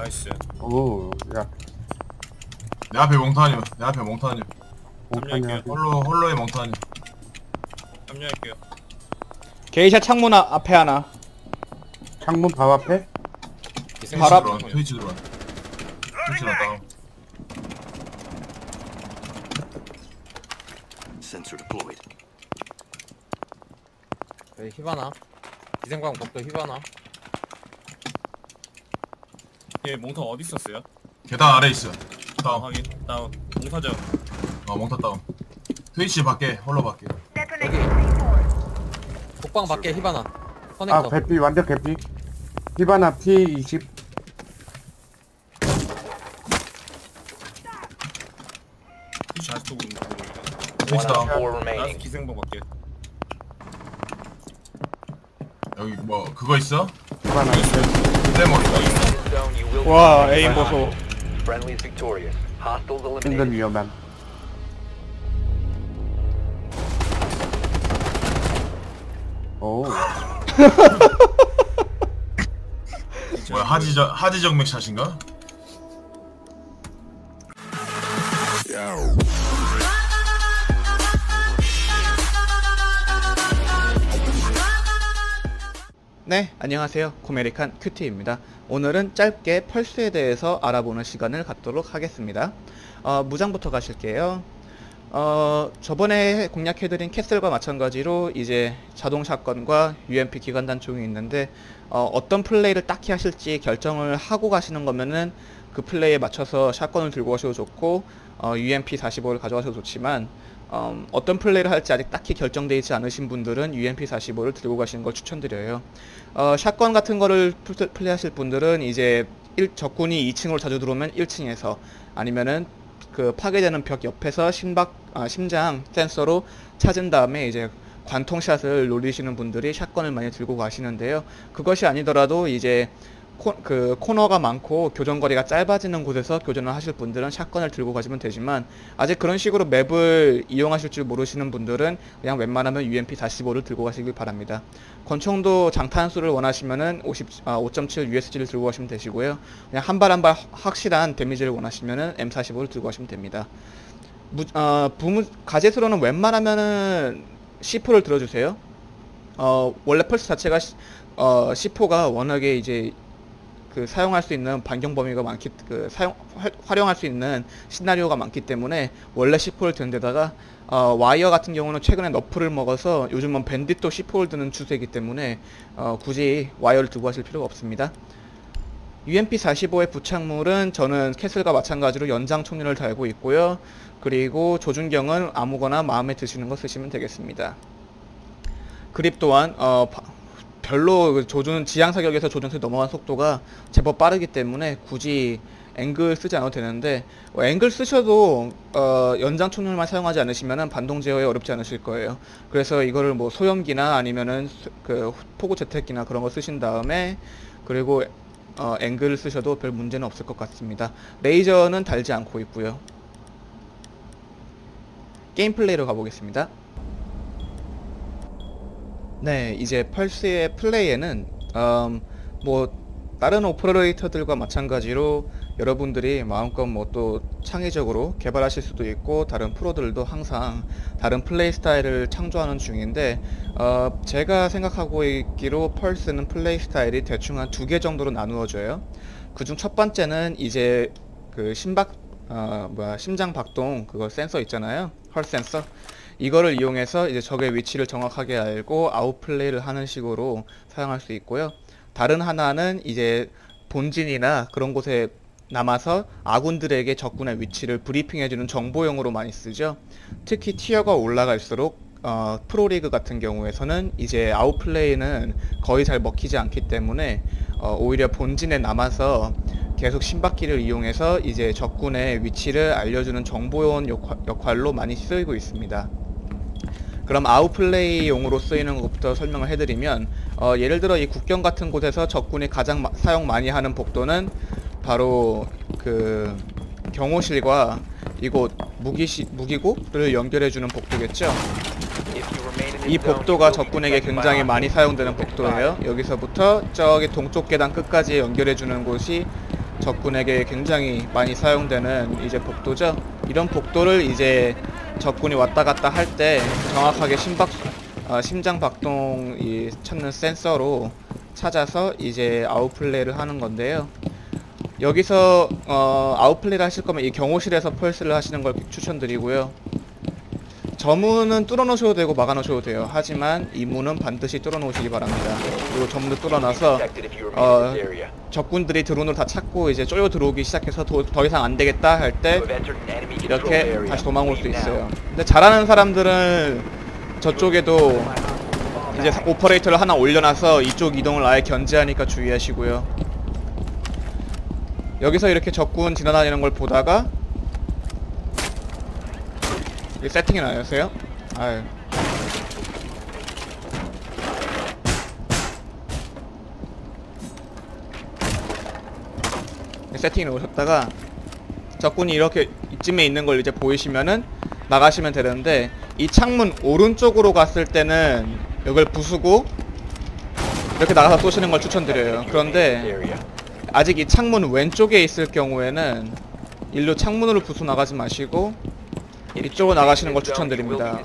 나이스. 오, 야, 내 앞에 몽타뉴 내 앞에 몽타뉴. 몽타뉴 하기. 홀로 홀로의 몽타뉴. 합류할게요. 게이샤 창문 앞- 앞에 하나. 창문 바로 앞에? 트위치 바로 앞- 들어와 트위치 들어와 트위치 나다 Sensor deployed. 여기 히바나. 기생광 복도 히바나 얘 몽타 어디 있었어요? 계단 아래 있어 아 다운. 확인. 다운. 몽타죠. 어 몽타 다운. 트위치 밖에 홀로 밖에. 여기. 복방 밖에 히바나. 아, 커넥터. 개피, 완전 개피. 히바나 P20. 트위치 아직도 보고 있는 트위치 다운. Four remaining. 기생방 밖에 여기 뭐 그거 있어? 히바나 있어 와 에임 보소 eliminated. 위험함. 오, 뭐야 하지적 하지정맥 샷인가? 네 안녕하세요. 코메리칸 큐티입니다. 오늘은 짧게 펄스에 대해서 알아보는 시간을 갖도록 하겠습니다. 어, 무장부터 가실게요. 어, 저번에 공략해드린 캐슬과 마찬가지로 이제 자동 샷건과 UMP 기관 단총이 있는데 어, 어떤 플레이를 딱히 하실지 결정을 하고 가시는 거면은 그 플레이에 맞춰서 샷건을 들고 가셔도 좋고 어, UMP 45를 가져가셔도 좋지만 음, 어떤 플레이를 할지 아직 딱히 결정되어 있지 않으신 분들은 UMP 45를 들고 가시는 걸 추천드려요. 어, 샷건 같은 거를 플- 플레이하실 분들은 이제 일, 적군이 2층으로 자주 들어오면 1층에서 아니면은 그 파괴되는 벽 옆에서 심박 아, 심장 센서로 찾은 다음에 이제 관통샷을 노리시는 분들이 샷건을 많이 들고 가시는데요. 그것이 아니더라도 이제 코, 그 코너가 많고 교전 거리가 짧아지는 곳에서 교전을 하실 분들은 샷건을 들고 가시면 되지만 아직 그런 식으로 맵을 이용하실 줄 모르시는 분들은 그냥 웬만하면 UMP 45를 들고 가시길 바랍니다. 권총도 장탄수를 원하시면은 50, 아, 5.7 USG를 들고 가시면 되시고요. 그냥 한 발 한 발 확실한 데미지를 원하시면은 M45를 들고 가시면 됩니다. 무, 어, 부무, 가제수로는 웬만하면은 C4를 들어주세요. 어, 원래 펄스 자체가 시- 어, C4가 워낙에 이제 그 사용할 수 있는 반경 범위가 많기 그 사용 활- 활용할 수 있는 시나리오가 많기 때문에 원래 C4를 드는 데다가 어, 와이어 같은 경우는 최근에 너프를 먹어서 요즘은 밴딧도 C4를 드는 추세이기 때문에 어, 굳이 와이어를 두고 하실 필요가 없습니다. UMP 45의 부착물은 저는 캐슬과 마찬가지로 연장 총륜을 달고 있고요. 그리고 조준경은 아무거나 마음에 드시는 거 쓰시면 되겠습니다. 그립 또한 어, 바- 별로 그 조준 지향 사격에서 조준수 넘어간 속도가 제법 빠르기 때문에 굳이 앵글 쓰지 않아도 되는데 어, 앵글 쓰셔도 어, 연장 총률만 사용하지 않으시면은 반동 제어에 어렵지 않으실 거예요. 그래서 이거를 뭐 소염기나 아니면은 수- 그 포구 재택기나 그런 거 쓰신 다음에 그리고 어, 앵글을 쓰셔도 별 문제는 없을 것 같습니다. 레이저는 달지 않고 있고요. 게임 플레이로 가보겠습니다. 네, 이제 펄스의 플레이에는 음, 뭐 다른 오퍼레이터들과 마찬가지로 여러분들이 마음껏 뭐 또 창의적으로 개발하실 수도 있고 다른 프로들도 항상 다른 플레이 스타일을 창조하는 중인데 어, 제가 생각하고 있기로 펄스는 플레이 스타일이 대충 한 두 개 정도로 나누어져요. 그중 첫 번째는 이제 그 심박 어, 뭐야 심장 박동 그거 센서 있잖아요. 헐 센서. 이거를 이용해서 이제 적의 위치를 정확하게 알고 아웃플레이를 하는 식으로 사용할 수 있고요. 다른 하나는 이제 본진이나 그런 곳에 남아서 아군들에게 적군의 위치를 브리핑해주는 정보용으로 많이 쓰죠. 특히 티어가 올라갈수록 어, 프로리그 같은 경우에서는 이제 아웃플레이는 거의 잘 먹히지 않기 때문에 어, 오히려 본진에 남아서 계속 심박기를 이용해서 이제 적군의 위치를 알려주는 정보용 역할, 역할로 많이 쓰이고 있습니다. 그럼 아웃플레이용으로 쓰이는 것부터 설명을 해드리면 어, 예를 들어 이 국경 같은 곳에서 적군이 가장 마- 사용 많이 하는 복도는 바로 그 경호실과 이곳 무기시, 무기고를 연결해주는 복도겠죠. 이 복도가 적군에게 굉장히 많이. 사용되는 복도예요. 여기서부터 저기 동쪽 계단 끝까지 연결해주는 곳이 적군에게 굉장히 많이 사용되는 이제 복도죠. 이런 복도를 이제 적군이 왔다 갔다 할 때 정확하게 심박 어, 심장 박동 이 찾는 센서로 찾아서 이제 아웃플레이를 하는 건데요. 여기서 어, 아웃플레이를 하실 거면 이 경호실에서 펄스를 하시는 걸 추천드리고요. 저문은 뚫어 놓으셔도 되고 막아 놓으셔도 돼요. 하지만 이 문은 반드시 뚫어 놓으시기 바랍니다. 그리고 전문을 뚫어 놔서 Detected if you remain 어. 적군들이 드론으로 다 찾고 이제 쪼여 들어오기 시작해서 도- 더 이상 안 되겠다 할 때 이렇게. 다시 도망올 수. 있어요. 근데 잘하는 사람들은 저쪽에도 이제 오퍼레이터를 하나 올려놔서 이쪽 이동을 아예 견제하니까 주의하시고요. 여기서 이렇게 적군 지나다니는 걸 보다가 이 세팅이 나였어요? 아유. 세팅을 오셨다가 적군이 이렇게 이쯤에 있는 걸 이제 보이시면은 나가시면 되는데 이 창문 오른쪽으로 갔을 때는 이걸 부수고 이렇게 나가서 쏘시는 걸 추천드려요. 그런데 아직 이 창문 왼쪽에 있을 경우에는 일로 창문으로 부수 나가지 마시고 이쪽으로 나가시는 걸 추천드립니다.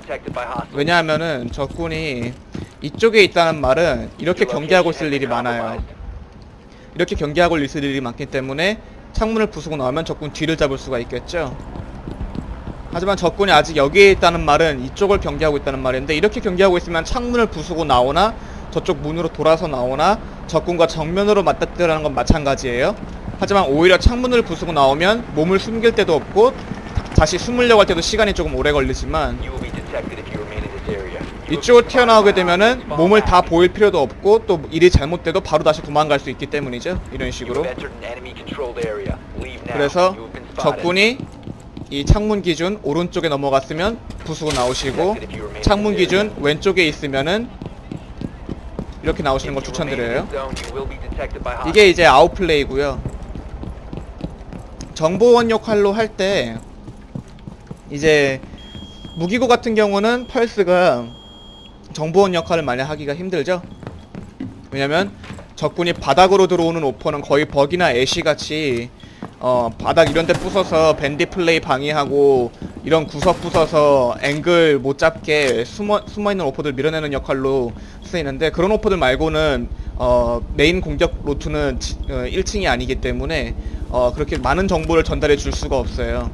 왜냐하면은 적군이 이쪽에 있다는 말은 이렇게 경계하고 있을 일이 많아요. 이렇게 경계하고 있을 일이 많기 때문에 창문을 부수고 나오면 적군 뒤를 잡을 수가 있겠죠. 하지만 적군이 아직 여기에 있다는 말은 이쪽을 경계하고 있다는 말인데 이렇게 경계하고 있으면 창문을 부수고 나오나 저쪽 문으로 돌아서 나오나 적군과 정면으로 맞닥뜨리는 건 마찬가지예요. 하지만 오히려 창문을 부수고 나오면 몸을 숨길 데도 없고 다시 숨으려고 할 때도 시간이 조금 오래 걸리지만 이쪽으로 튀어나오게. 되면은 몸을 다 보일 필요도 없고 또 일이 잘못돼도 바로 다시 도망갈 수 있기 때문이죠. 이런 식으로. 그래서. 적군이 이 창문 기준 오른쪽에 넘어갔으면 부수고 나오시고 창문 기준 왼쪽에 있으면은 이렇게 나오시는 걸 추천드려요. 이게 이제 아웃플레이고요. 정보원 역할로 할 때 이제 무기고 같은 경우는 펄스가 정보원 역할을 많이 하기가 힘들죠. 왜냐면 적군이 바닥으로 들어오는 오퍼는 거의 버기나 애쉬 같이 어 바닥 이런 데 부숴서 밴디 플레이 방해하고 이런 구석 부숴서 앵글 못 잡게 숨어 숨어 있는 오퍼들 밀어내는 역할로 쓰이는데 그런 오퍼들 말고는 어 메인 공격 로트는 지- 어, 1층이 아니기 때문에 어 그렇게 많은 정보를 전달해 줄 수가 없어요.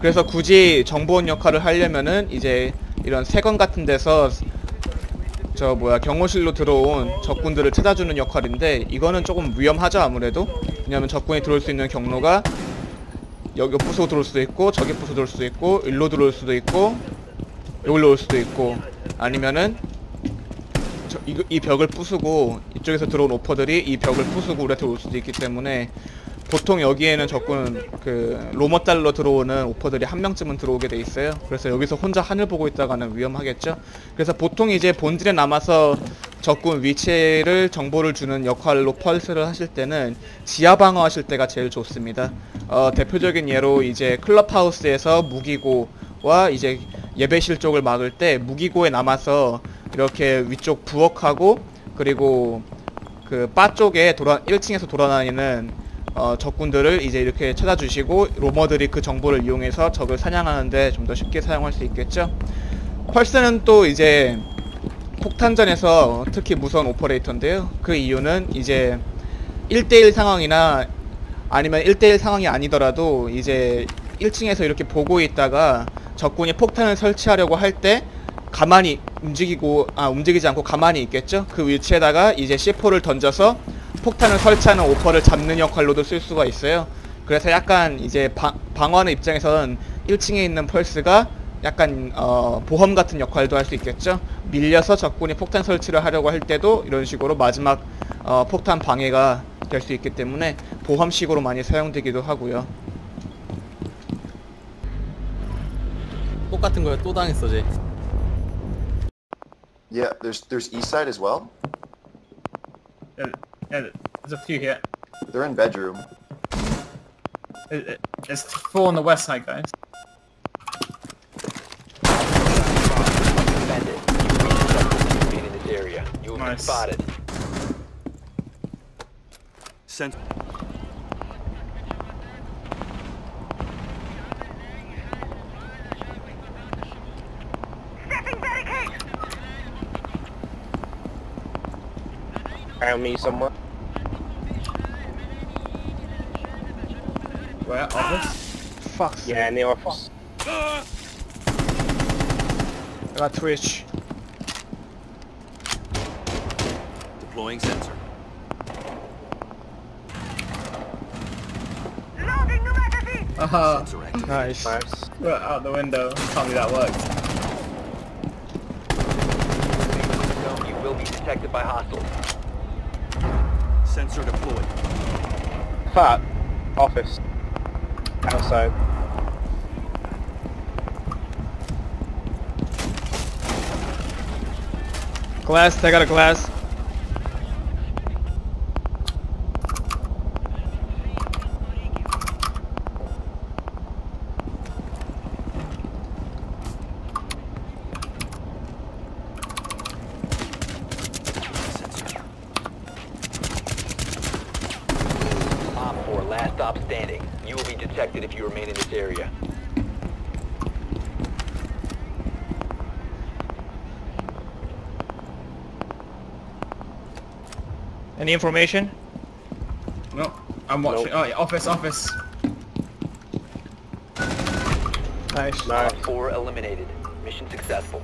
그래서 굳이 정보원 역할을 하려면은 이제 이런 세건 같은 데서 저 뭐야 경호실로 들어온 적군들을 찾아주는 역할인데 이거는 조금 위험하죠 아무래도? 왜냐면 적군이 들어올 수 있는 경로가 여기 부수고 들어올 수도 있고 저기 부수 들어올 수도 있고 일로 들어올 수도 있고 여기로 올 수도 있고 아니면은 저, 이, 이 벽을 부수고 이쪽에서 들어온 오퍼들이 이 벽을 부수고 우리한테 올 수도 있기 때문에 보통 여기에는 적군 그 로머 달러 들어오는 오퍼들이 한 명쯤은 들어오게 돼 있어요. 그래서 여기서 혼자 하늘 보고 있다가는 위험하겠죠. 그래서 보통 이제 본질에 남아서 적군 위치를 정보를 주는 역할로 펄스를 하실 때는 지하 방어하실 때가 제일 좋습니다. 어, 대표적인 예로 이제 클럽하우스에서 무기고와 이제 예배실 쪽을 막을 때 무기고에 남아서 이렇게 위쪽 부엌하고 그리고 그 바 쪽에 돌아 1층에서 돌아다니는 어, 적군들을 이제 이렇게 찾아주시고 로머들이 그 정보를 이용해서 적을 사냥하는데 좀 더 쉽게 사용할 수 있겠죠. 펄스는 또 이제 폭탄전에서 특히 무서운 오퍼레이터인데요. 그 이유는 이제 1대1 상황이나 아니면 1대1 상황이 아니더라도 이제 1층에서 이렇게 보고 있다가 적군이 폭탄을 설치하려고 할 때 가만히 움직이고 아 움직이지 않고 가만히 있겠죠. 그 위치에다가 이제 C4를 던져서 폭탄을 설치하는 오퍼를 잡는 역할로도 쓸 수가 있어요. 그래서 약간 이제 방, 방어하는 입장에서는 1층에 있는 펄스가 약간 어, 보험 같은 역할도 할 수 있겠죠. 밀려서 적군이 폭탄 설치를 하려고 할 때도 이런 식으로 마지막 어, 폭탄 방해가 될 수 있기 때문에 보험식으로 많이 사용되기도 하고요. 똑같은 거에 또 당했어 쟤. Yeah, there's there's east side as well. Yeah, yeah, there's a few here. They're in bedroom. It, it, there's four on the west side, guys. Defend it. You will be detected if you remain in this area. You have been Nice. spotted. Sent. Around me somewhere. Where? Office? Fuck. Yeah, in the office. I got Twitch. Deploying sensor. Haha. Sensor active. Nice. Nice. Well, out the window. Tell me that worked. You will be detected by hostiles. Sensor deployed. Fat. Office. Outside. Glass, I got a glass. Sensor. Op 4, last stop standing. You will be detected if you remain in this area. Any information? No. I'm watching. Oh, yeah, office, office. Nice. Nice. 4 eliminated. Mission successful.